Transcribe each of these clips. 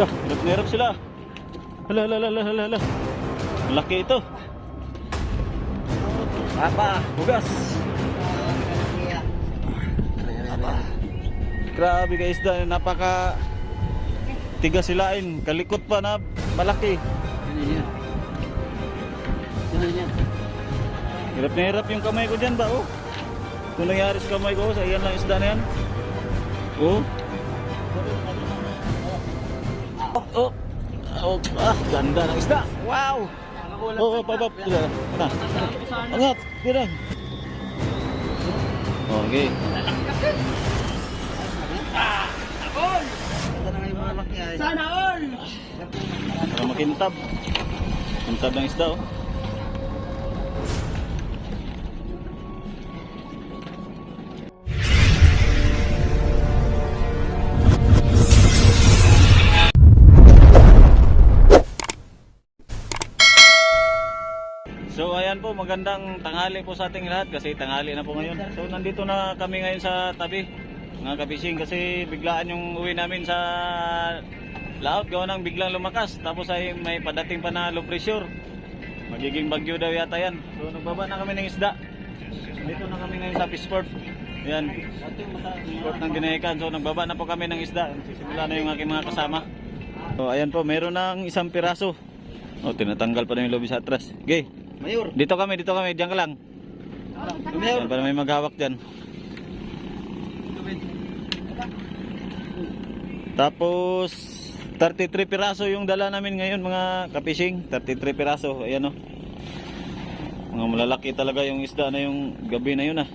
Hirap na hirap sila. Hala, hala, hala, hala, hala. Laki ito. Apa? Bugas. Grabe guys, dahil napaka tiga silain. Kalikot pa na malaki. Hirap na hirap yung kamay ko dyan ba? Oh. Kung nangyari sa kamay ko, sa iyan lang isda na yan. Oh. Oh. Oh, ah, ganda ng isda. Wow. Oh, oh, pabab. Tira. Na. Angat, tira. Okay. Sana all! Para makintab. Kintab ng isda, oh. Magandang tanghali po sa ating lahat kasi tanghali na po ngayon. So nandito na kami ngayon sa tabi mga kabising kasi biglaan yung uwi namin sa laot gawa ng biglang lumakas tapos ay may padating pa na low pressure. Magiging bagyo daw yata yan. So nagbaba na kami ng isda. Dito na kami ngayon sa Pisport. Yan. Port ng Ginayakan. So nagbaba na po kami ng isda. Sisimula na yung aking mga kasama. So ayan po, meron ng isang piraso. Oh, tinatanggal pa na yung lobby sa atras. Okay. Mayor! Dito kami, dito kami, diyan ka lang. Mayor! Para may maghawak dyan. Tapos 33 piraso yung dala namin ngayon mga kapising. 33 piraso, ayan o. Mga malalaki talaga yung isda na yung gabi na yun ah.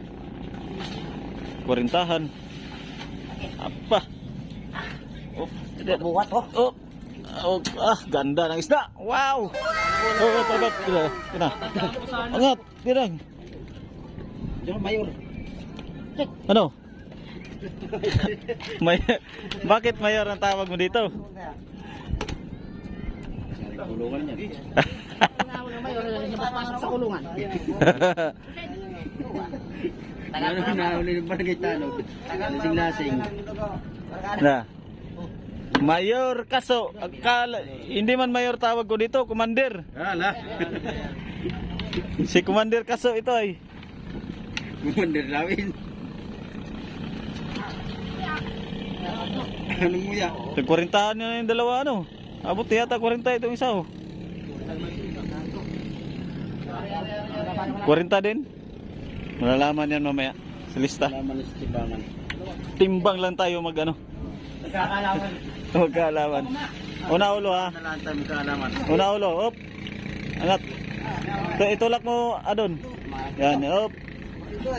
Kurintahan. Apa. Oh, Buwat oh! Oh. Oh, ah, ganda ng isda. Wow. Oh, oh, tabak. Tira, tira. Angat, tira. Diyan, Mayor! Ano? May Bakit mayor ang tawag mo dito? Kulungan yan. Mayor, pasok sa kulungan. Ano na uli ng barangay tanong? Lasing-lasing. na. Mayor kaso akala, hindi man mayor tawag ko dito, commander. Hala! Si commander kaso ito ay. Commander Rawin. Anong muya? Nagkurintahan na yung dalawa ano. Abot yata 40 itong isa oh. 40 din. Malalaman yan mamaya sa lista. Laman sa timbangan. Timbang lang tayo mag ano. Nagkakalaman. Magkaalaman. Una ulo ha. Nalaan tayo magkaalaman. Una ulo. Op. Angat. Ito, itulak mo adon. Yan. Op.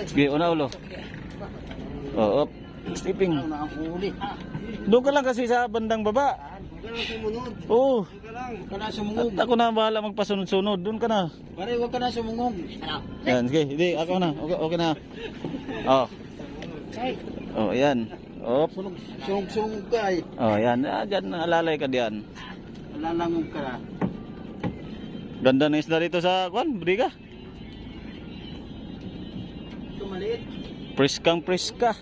Sige, una ulo. Oh, op. Huli? Doon ka lang kasi sa bandang baba. Huwag ka. Oo. Huwag ka. Huwag ka sumungog. At ako na bahala magpasunod-sunod. Doon ka na. Pare, huwag ka na sumungog. Yan, sige. Hindi, ako na. Okay, okay na. Oh. Oh, yan. Op. Sunog, sunog, sunog ka eh. Oh, yan. Ah, dyan, alalay ka diyan. Lalangog ka. Ganda na isda dito sa, kwan, Briga. Ito maliit. Priskang priska.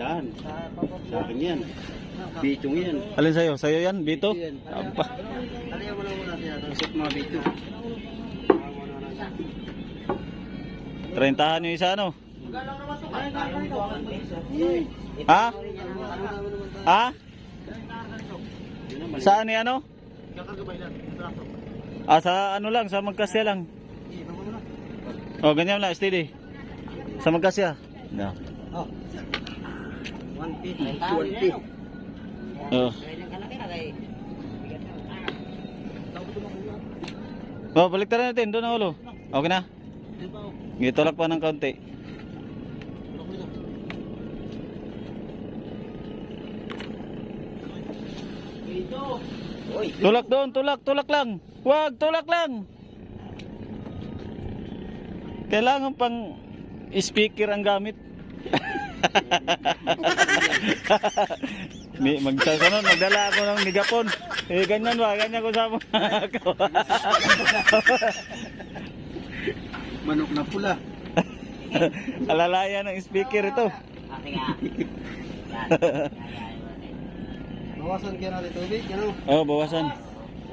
Dan. Sa akin yan. Bitong yan. Alin sa'yo? Sa'yo yan, Bito? Yan. Aba. Aliyan mo lang muna siya. Isip mga bito. Trentahan yung isa, ano? Ha? Ha? Saan ni ano? Ah, sa ano lang, sa magkasya lang. Oh, ganyan lang, steady. Sa magkasya. No. Oh. 1P. 1P. Oh. Oh, balik na natin, doon ang ulo. Okay na? Gitulak pa ng kaunti. Uy. Tulak doon, tulak, tulak lang. Wag, tulak lang. Kailangan pang speaker ang gamit. Ni magsasunod, magdala ako ng migapon. Eh ganyan ba, ganyan ko sa ako. Manok na pula. Alalayan ng speaker ito. Oo, Bawasan kaya natin tubig, ano? Oh, bawasan.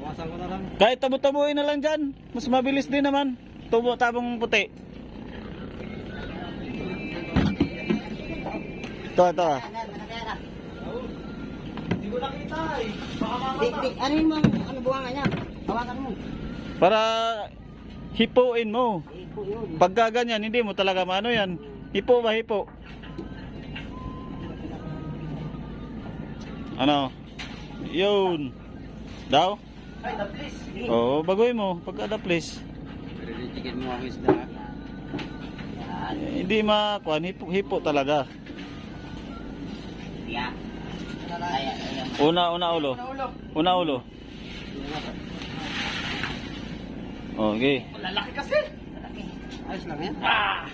Bawasan ko na lang. Kahit tabo-tabuin na lang dyan. Mas mabilis din naman. Tubo tabong puti. Ito, ito. Hindi ko nakita eh. Baka ano yung mga, ano buwangan niya? Hawakan mo. Para hipuin mo. Ipo yun. Pagka ganyan, hindi mo talaga maano yan. Hipo ba, hipo? Ano? Yun. Daw? Ay, the please. Oo, bagoy mo. Pagka the place. Rinitigin mo ang isda. Eh, hindi makuan, hipo, hipo talaga. Yeah. Una, una ulo. Una ulo. Okay. Lalaki kasi. Ayos lang yan. Ah!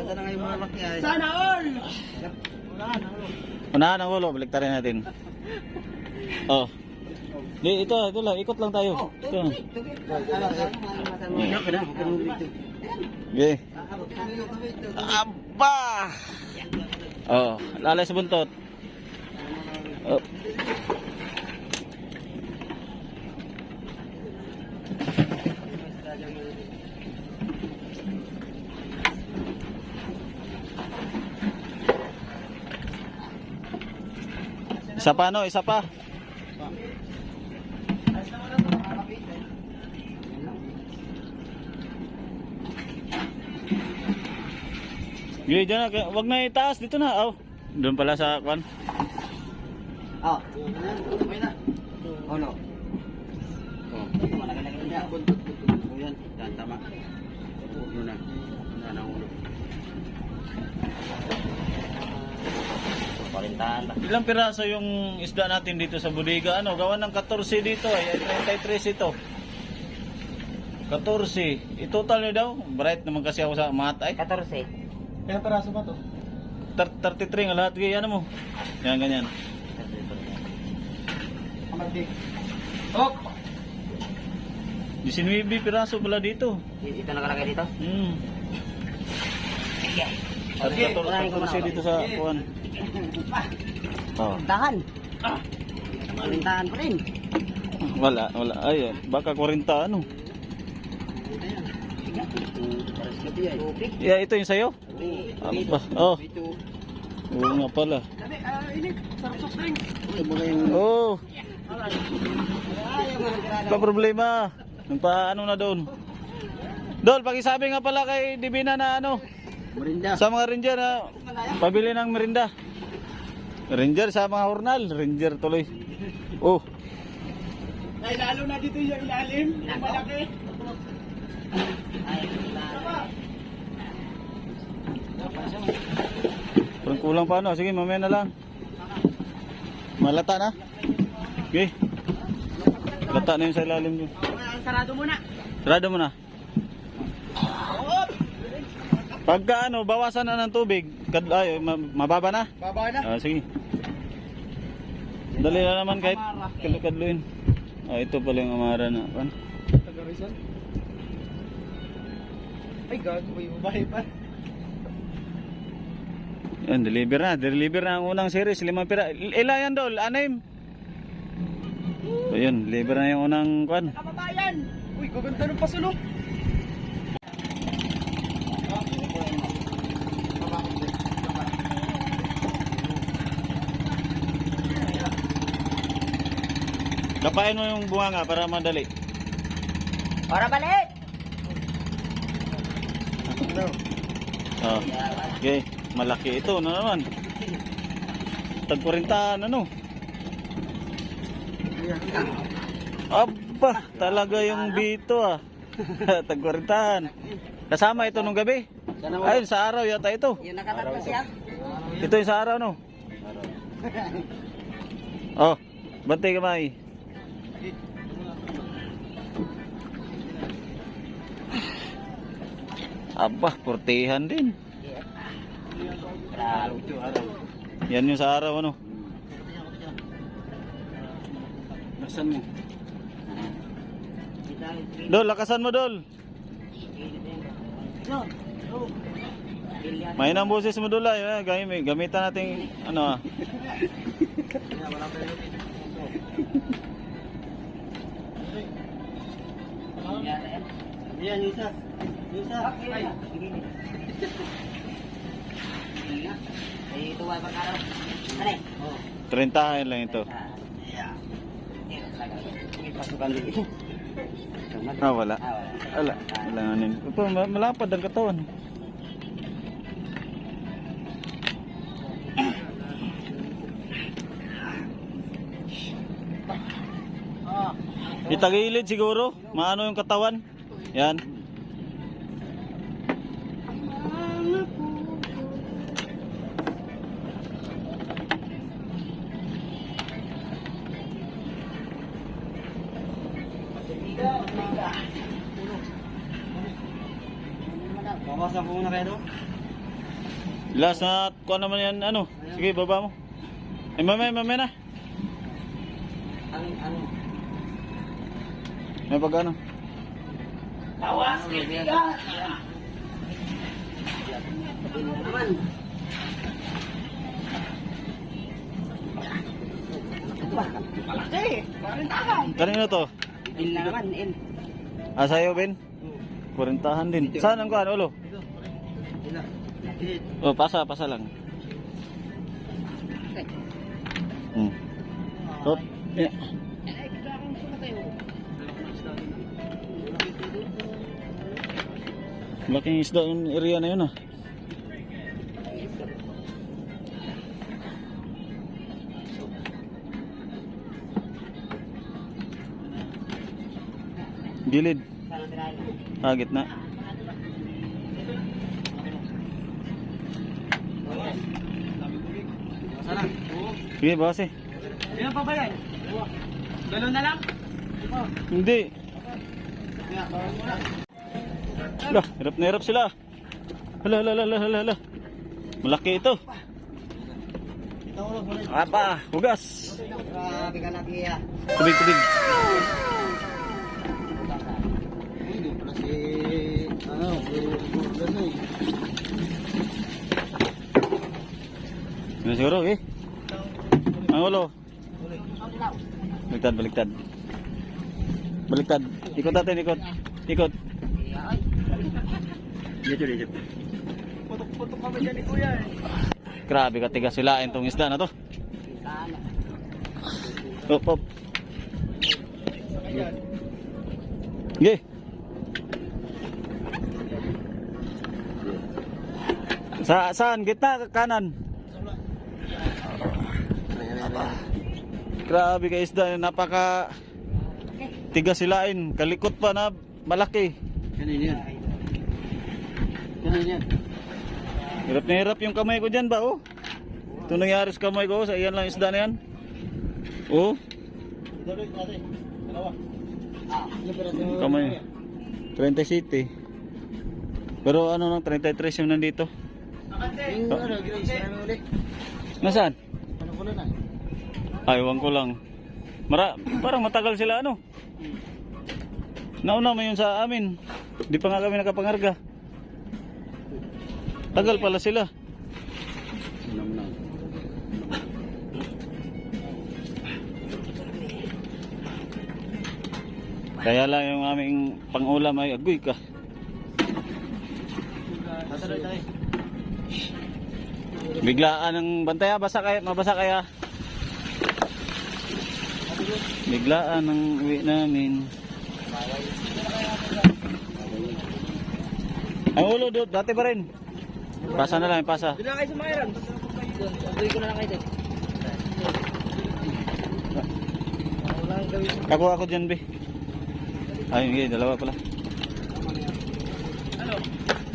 Ganda na ngayon mga laki ay. Sana all! Wala, naulo. Unahan ang ulo, balik rin natin. Oh. Di, ito, ito lang, ikot lang tayo. Ito. Okay. Aba! Oh, lalay sa buntot. Oh. Isa pa no, isa pa. Gili dyan na, wag na itaas dito na. Oh. Doon pala sa kwan. Oh, Okay na. oh no. Oh. Malagalagay niya. Buntot, buntot. O yan, yan, tama. Ulo na. Ano na ulo. Parintahan ba? Ilang piraso yung isda natin dito sa bodega? Ano, gawa ng 14 dito ay 33 ito. 14. I-total nyo daw. Bright naman kasi ako sa math ay. 14. Ilang peraso ba to? Tar- 33 nga lahat. Gaya, ano mo? Yan, ganyan. Amardi. Oh! 19 piraso pala dito. Ito nakalagay dito? Hmm. At Okay. 14 dito sa kuwan. Oh. Tahan. Parintahan pa rin. Wala, wala. Ay, baka 40 ano. Yeah, ito yung sayo? Ano ba? Oh, oo nga pala. Ah, ini. Sarap soft drink. Ito mga yung... Oh, pa problema. Nagpa ano na doon. Dol, pakisabi nga pala kay Divina na ano, Marinda. sa mga ranger na pabili ng merinda. Ranger sa mga hornal, ranger tuloy. Oh, Ay, lalo na dito yung ilalim. Yung malaki. Parang kulang pa ano. Sige, mamaya na lang. Malata na. Okay. Lata na yun sa ilalim. Sarado muna. Sarado mo na. Pagka ano, bawasan na ng tubig. Kad, ay, ma- mababa na. Baba na. Ah, sige. Dali na naman kahit kalukadluin. Ah, ito pala yung amara na. Pan? Taga Rizal. Ay, gago ba yung bahay pa? Yan, deliver na. Deliver na ang unang series. Limang pira. Il- Ila yan dol? Anim? So yun, deliver na yung unang kwan. Kababayan! Uy, gaganda ng pasulok. Kapain mo yung bunga nga para madali. Para balik! Oh. Okay, malaki ito na naman. Tagkurintahan ano? Aba, talaga yung bito ah. Tagkurintahan. Kasama ito nung gabi. Ayun, sa araw yata ito. Yung nakatatlo siya. Ito yung sa araw no? Oh, bantay kamay. Aba, portihan din. Yan yung sa araw ano. Nasaan mo? Dol, lakasan mo dol. May nang boses mo dol ay, eh, gami- gamitan natin ano ah. Yan, yung isa. Ay. Ay, ito ay pagkaraw. Ano eh? Oh. 30 lang ito. Pasukan din. Ah, wala. Wala. Wala. Wala nga nin. Ito, ma- malapad ang katawan. Itagilid siguro. Maano yung katawan. Yan. Last na, kuha naman yan, ano. Sige, baba mo. Eh, mamaya, mamaya na. Ano, ano? May pag ano. Tawas, kaibigan! Naman. Malaki! Parang tahan! Kanino to? Il na naman, il. Ah, sa'yo, Ben? Kurintahan din. Saan ang kuha, ulo? Oh, pasa, pasa lang. Hmm. Tot. Yeah. Laking isda yung area na yun ah. Gilid. Ah, gitna. Sana. Oo. Sige, bawas eh. Ilan pa ba yan? Ganun na lang? Hindi. Lah, hirap na hirap sila. Hala, hala, hala, hala, hala. Malaki ito. Apa, hugas. Tubig, tubig. Hindi pala si... Ano, si Gordon eh. Ano siguro, eh? Ang ulo. Baliktad, baliktad. Baliktad. Ikot natin, ikot. Ikot. Dito, dito. Putok-putok kami dyan ni Kuya eh. Grabe katigas sila itong isda na to. Op, op. Ge. Sa saan? Gitna kanan. Grabe ka isda, napaka tigas silain. Kalikot pa na malaki. Kanina yan. Kanina yan. Hirap na hirap yung kamay ko dyan ba, oh? Ito nangyari sa kamay ko, sa iyan lang isda na yan. Oh. Ano kamay. 30 city. Pero ano nang 33 yung nandito. Yung ano, namin uli. Nasaan? Ano ko na Aywan ko lang. Mara, parang matagal sila ano. Nauna mo yun sa amin. Di pa nga kami nakapangarga. Tagal pala sila. Kaya lang yung aming pangulam ay agoy ka. Biglaan ang bantaya, basa kaya, mabasa kaya. Biglaan ang uwi namin. Ang ulo do, dati pa rin. Pasa na lang, pasa. Bila kayo sa Mayran. Tuloy ko na lang kayo. Kako ako dyan, be. Ay, hindi, dalawa pala. Ano?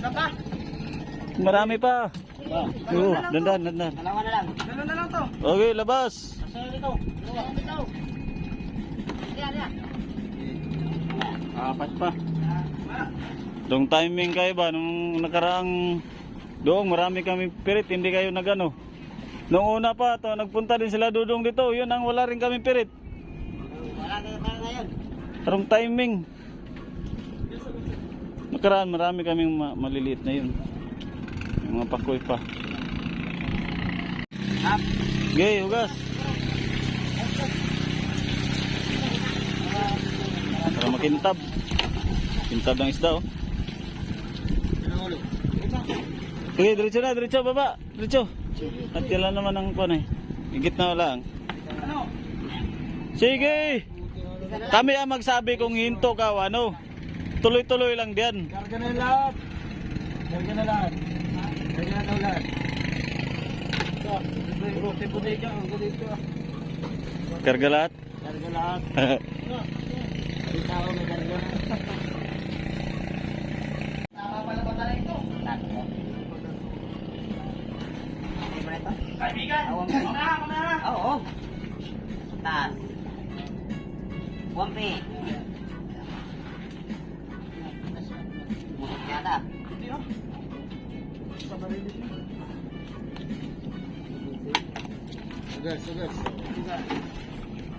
Sapa? Marami pa. Oo, dandan, dandan. Dalawa na lang. Ganun na lang to. Okay, labas. Saan ito? Dalawa. Ito. Apat pa. Dong timing kayo ba? Nung nakaraang doong marami kami pirit, hindi kayo nagano. Nung una pa, to, nagpunta din sila dudong dito, yun ang wala rin kami pirit. Wala na ngayon. Tarong timing. Nakaraan, marami kaming ma- maliliit na yun. Yung mga pakoy pa. Up. Gay, hugas. Para makintab. Kintab ng isda oh. Sige, diretso na, diretso, baba. Diretso. At kailan naman ang pan eh. Higit na lang. Sige! Kami ang magsabi kung hinto ka o ano. Tuloy-tuloy lang diyan. Karga na lahat. Karga na lahat. Karga na lahat. Karga lahat. Karga lahat. May tao may karga na. Kaibigan! Oo. Taas. Wampi. Musok yata. Sugar, sugar.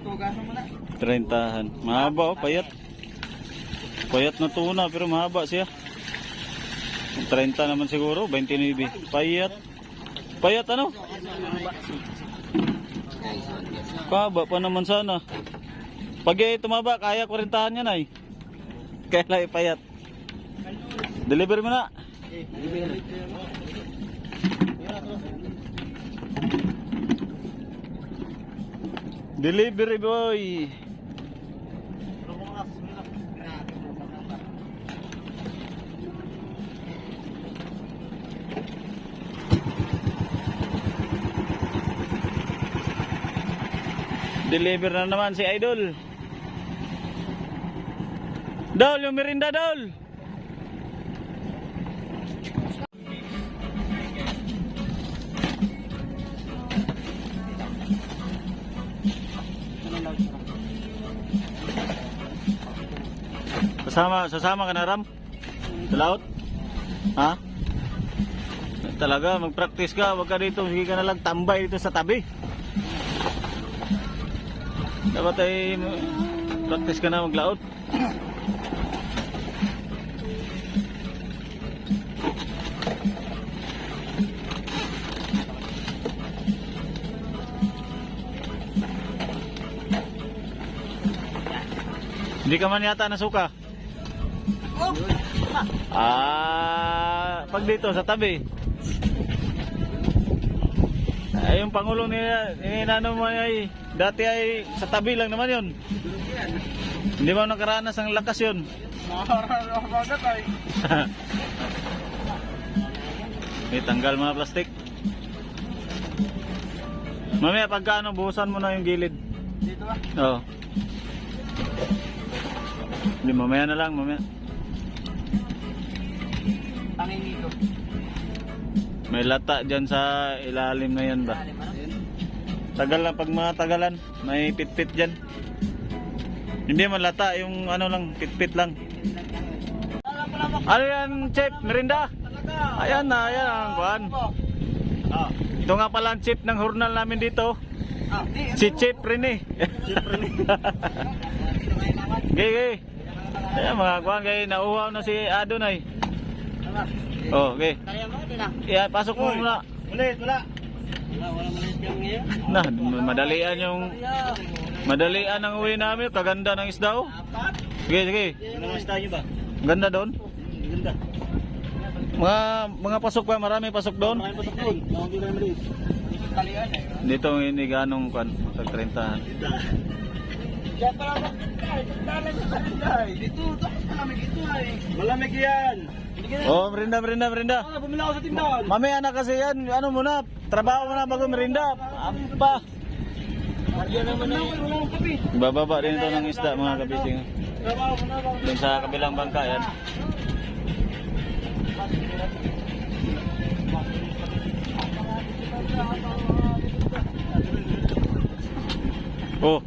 Tugasan mo na. Trentahan. Mahaba oh, payat. Payat na tuna pero mahaba siya. 30 naman siguro, 29. Payat. Payat ano? Kaba pa naman sana. Pag eh, tumaba, kaya ko rin tahan yan ay. Kaya lang ipayat. Deliver mo na. Delivery boy. Deliver na naman si Idol. Dol, yung merinda, Dol. Sasama, sasama ka na Ram? Sa laot? Ha? Talaga, mag-practice ka. Huwag ka dito. Sige ka na lang tambay dito sa tabi. Dapat ay practice ka na maglaot. Hindi ka man yata nasuka. Ah, pag dito sa tabi. Ay, yung pangulo ni ninano mo ay dati ay sa tabi lang naman yun. Hindi mo nakaranas ng lakas yun. Bagat ay. May tanggal mga plastic. Mamaya pagka ano, buhusan mo na yung gilid. Dito ah. Oo. Hindi, mamaya na lang, mamaya. Tangin dito. May lata dyan sa ilalim na yan ba? Tagal lang, pag mga tagalan, may pitpit dyan. Hindi man lata, yung ano lang, pitpit lang. Ano yan, chef? Merinda? Ayan na, ayan ang kuhan. Ito nga pala ang chip ng hurnal namin dito. Di. Si Chip Rene. Chip Rene. Gay, gay. Ayan mga kuhan, gay. Nauhaw na si Adonay. Oh, gay. Kaya mo, di na. Yeah, pasok mo muna. Ulit, wala. Na, madalian yung madalian ang uwi namin. Kaganda ng isda oh. Sige, sige. Ano mas tayo ba? Ganda doon. Ganda. Mga mga pasok pa, marami pasok doon. Eh. Dito hindi ganong kan sa 30. Diyan pala magkakay. Dalan sa kalinday. Dito, tapos malamig ito ay. Malamig yan. Oh, merinda, merinda, merinda. Bumila ako sa tindahan. Mamaya na kasi yan, ano muna, trabaho muna bago merinda. Ampa. Kape. Bababa din ito ng isda mga kabising. Doon sa kabilang bangka yan. Oh,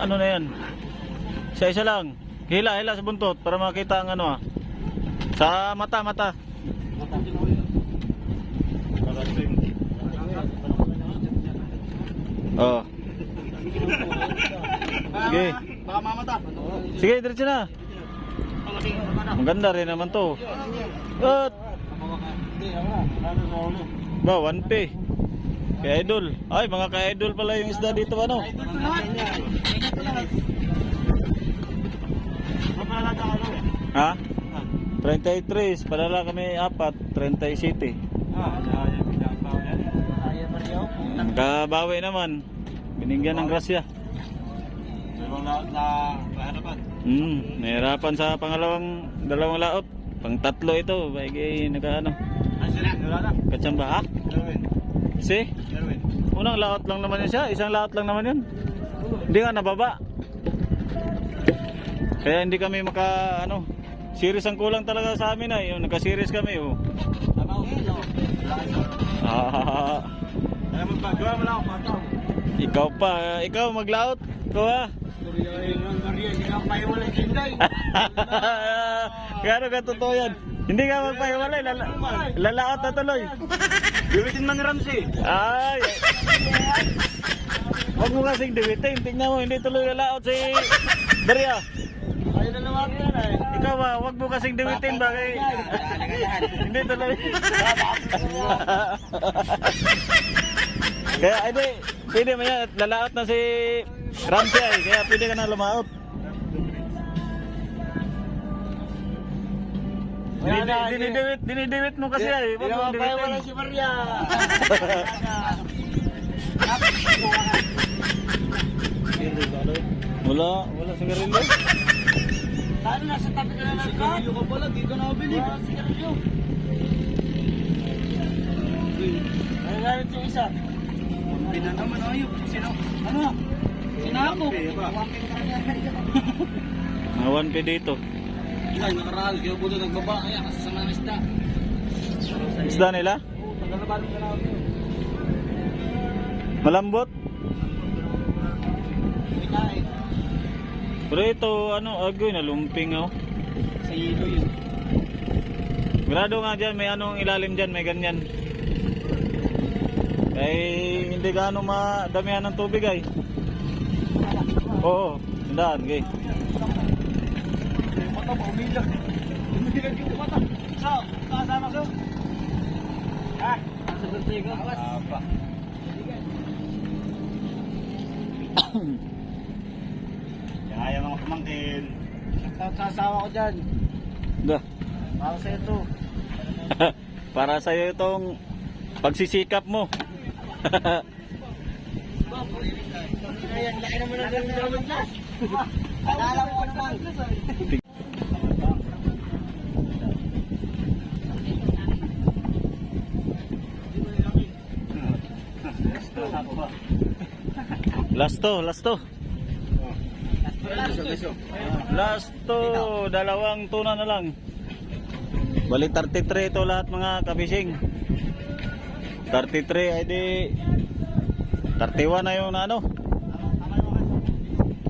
Ano, na yan? Isa isa lang. Hila, hila sa buntot para makita ang ano ah. Sa mata, mata. Oh. Sige. Baka mamata. Sige, diretso na. Maganda rin naman to. At, ba, 1P. Kay Idol. Ay, mga ka-idol pala yung isda dito ano. Ha? 33, padala kami apat, 37. Kabawi naman. Binigyan ng grasya. Hmm, nahirapan sa pangalawang dalawang laot. Pang tatlo ito, baigi naka ano. Katsamba ha? Si? Unang laot lang naman yun siya, isang laot lang naman yun. Hindi nga nababa. Kaya hindi kami maka ano, series ang kulang talaga sa amin ay, yung nagka-series kami oh. Ah, ikaw pa, ikaw maglaot. Ikaw ha. Gano'n ka totoo yan? Hindi ka magpahiwalay, lala lalaot na tuloy. Gamitin man Ramsey. Ay! Huwag mo kasing diwitin. Tingnan mo, hindi tuloy lalaot si Daria. Ayaw na naman yan ay. Ikaw ba, huwag mo kasing diwitin bagay. hindi tuloy. Kaya, hindi, pwede mo yan. Lalaot na si Ramsey ay. Kaya pwede ka na lumaot. Dinidiwit, dinidiwit, dinidiwit mo kasi ay. Huwag mo diwitin. si Maria. Wala, wala sigarilyo. Saan nasa tabi ka na ng car? Sigarilyo ka pala, dito na bili. Wala sigarilyo. Ano gamit yung isa? Hindi na naman ayop. Sino? Ano? Sinako. Mga 1P dito. Ilan, nakaraan. Kaya buto nagbaba. Kaya kasi sa mga isda. Isda nila? Oo, tagal na na ako. Malambot? Pero ito, ano, agoy, nalumping oh. Sa hilo yun. Grado nga dyan, may anong ilalim dyan, may ganyan. Eh, hindi gaano madamihan ng tubig ay. Oo, hindahan, gay. Mata, paumilag. Umilag yung mata. So, kasama ko. Ah, sa ko. Awas. Apa. Pamangkin. Shoutout sa asawa ko dyan. Da. Para sa ito. Para sa'yo itong pagsisikap mo. Ayan, laki naman ang galing naman dyan. Akala ko naman. Last to, last to. Last to, dalawang tuna na lang. Bali 33 ito lahat mga kabising. 33 ay di 31 na yung ano.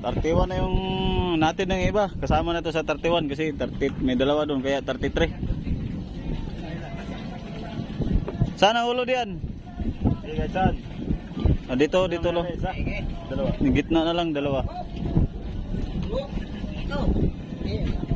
31 na yung natin ng iba. Kasama na to sa 31 kasi 30, may dalawa doon kaya 33. Sana ulo diyan. Sige, Chan. Ah, dito, dito lo. Dalawa. Gitna na lang dalawa. Ito.